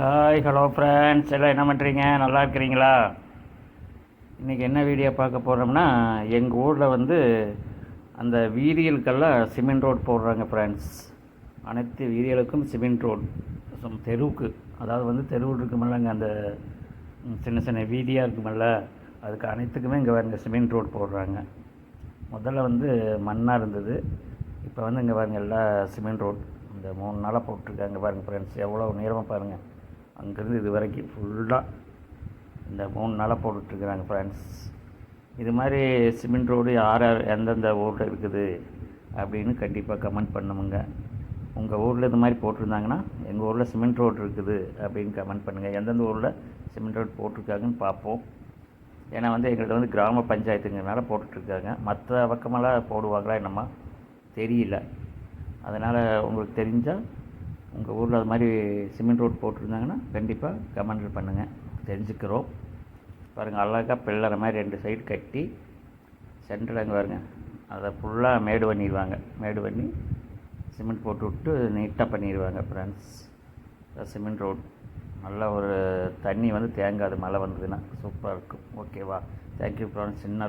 Hi hello friends எல்லாம் என்ன பண்ணுறீங்க நல்லா இருக்கிறீங்களா? இன்றைக்கி என்ன வீடியோ பார்க்க போகிறோம்னா எங்கள் ஊரில் வந்து அந்த வீதிகளுக்கெல்லாம் சிமெண்ட் ரோடு போடுறாங்க ஃப்ரெண்ட்ஸ் அனைத்து வீதிகளுக்கும் சிமெண்ட் ரோடு சம் தெருவுக்கு. அதாவது வந்து தெருவில் இருக்குமில்லங்க அந்த சின்ன சின்ன வீதியாக இருக்குமில்ல அதுக்கு அனைத்துக்குமே இங்கே பாருங்க சிமெண்ட் ரோடு போடுறாங்க. முதல்ல வந்து மண்ணாக இருந்தது. இப்போ வந்து இங்கே பாருங்கள் எல்லாம் சிமெண்ட் ரோட் இந்த மூணு நாளாக போட்டிருக்காங்க பாருங்கள் ஃப்ரெண்ட்ஸ் எவ்வளோ நேரமாக பாருங்கள் அங்கேருந்து இது வரைக்கும் ஃபுல்லாக இந்த மூணு நாளாக போட்டுட்ருக்குறாங்க ஃப்ரெண்ட்ஸ் இது மாதிரி சிமெண்ட் ரோடு யார் யார் எந்தெந்த ஊரில் இருக்குது அப்படின்னு கண்டிப்பாக கமெண்ட் பண்ணுமுங்க உங்கள் ஊரில் இது மாதிரி போட்டிருந்தாங்கன்னா எங்கள் ஊரில் சிமெண்ட் ரோடு இருக்குது அப்படின்னு கமெண்ட் பண்ணுங்கள் எந்தெந்த ஊரில் சிமெண்ட் ரோடு போட்டிருக்காங்கன்னு பார்ப்போம். ஏன்னா வந்து எங்கள்கிட்ட வந்து கிராம பஞ்சாயத்துங்கிறனால போட்டுட்ருக்காங்க. மற்ற பக்கமெல்லாம் போடுவாங்களா என்னம்மா தெரியல. அதனால் உங்களுக்கு தெரிஞ்சால் உங்கள் ஊரில் அது மாதிரி சிமெண்ட் ரோட் போட்டிருந்தாங்கன்னா கண்டிப்பாக கமெண்ட் பண்ணுங்கள் தெரிஞ்சுக்கிறோம். பாருங்கள் அழகாக பிள்ளற மாதிரி ரெண்டு சைடு கட்டி சென்டரில் அங்கே பாருங்க. அதை ஃபுல்லாக மேடு பண்ணிடுவாங்க மேடு பண்ணி சிமெண்ட் போட்டு விட்டு நீட்டாக பண்ணிடுவாங்க ஃப்ரெண்ட்ஸ் சிமெண்ட் ரோட். நல்ல ஒரு தண்ணி வந்து தேங்காது மழை வந்ததுன்னா. சூப்பராக இருக்கும். ஓகேவா தேங்க்யூ ஃப்ரெண்ட்ஸ் சின்ன